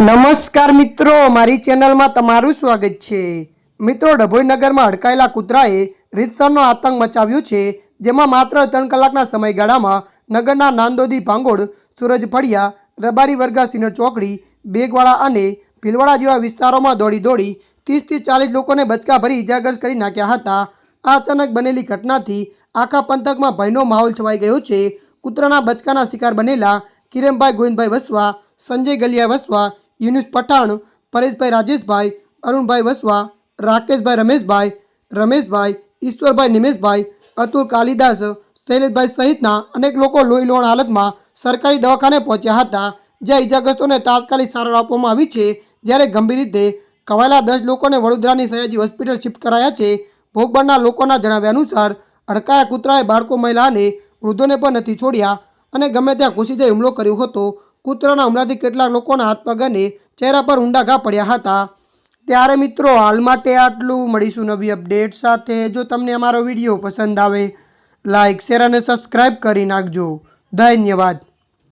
નમસ્કાર મિત્રો, મારી ચેનલમાં તમારું સ્વાગત છે. મિત્રો, ડભોઈ નગરમાં અડકાયેલા કૂતરાએ રીતસરનો આતંક મચાવ્યો છે, જેમાં માત્ર ત્રણ કલાકના સમયગાળામાં નગરના નાંદોદી ભાંગોળ, સૂરજ ફળિયા, રબારી વર્ગા સિનર ચોકડી બેગવાડા અને ભીલવાડા જેવા વિસ્તારોમાં દોડી દોડી ત્રીસથી ચાલીસ લોકોને બચકા ભરી ઇજાગ્રસ્ત કરી નાખ્યા હતા. આ અચાનક બનેલી ઘટનાથી આખા પંથકમાં ભયનો માહોલ છવાઈ ગયો છે. કૂતરાના બચકાના શિકાર બનેલા કિરણભાઈ ગોવિંદભાઈ વસવા, સંજય ગલિયા વસવા યુનુસ પઠાણ, પરેશભાઈ રાજેશભાઈ, અરુણભાઈ વસવા, રાકેશભાઈ રમેશભાઈ રમેશભાઈ, ઈશ્વરભાઈ નિમેશભાઈ, અતુલ કાલિદાસ, શૈલેષભાઈ સહિતના અનેક લોકો લોહી લોણ હાલતમાં સરકારી દવાખાને પહોંચ્યા હતા, જ્યાં ઇજાગ્રસ્તોને તાત્કાલિક સારવાર આપવામાં આવી છે, જ્યારે ગંભીર રીતે કવાયેલા દસ લોકોને વડોદરાની સયાજી હોસ્પિટલ શિફ્ટ કરાયા છે. ભોગબળના લોકોના જણાવ્યા અનુસાર, અડકાયા કૂતરાએ બાળકો મહિલા અને વૃદ્ધોને પણ નથી છોડ્યા અને ગમે ત્યાં ઘૂસી જઈ હુમલો કર્યો હતો. કૂતરાના હુમલાથી કેટલાક લોકોના હાથ પગ અને ચહેરા પર ઊંડા ઘા પડ્યા હતા. ત્યારે મિત્રો, હાલ માટે આટલું. મળીશું નવી અપડેટ સાથે. જો તમને અમારો વીડિયો પસંદ આવે લાઇક શેર અને સબસ્ક્રાઈબ કરી નાખજો. ધન્યવાદ.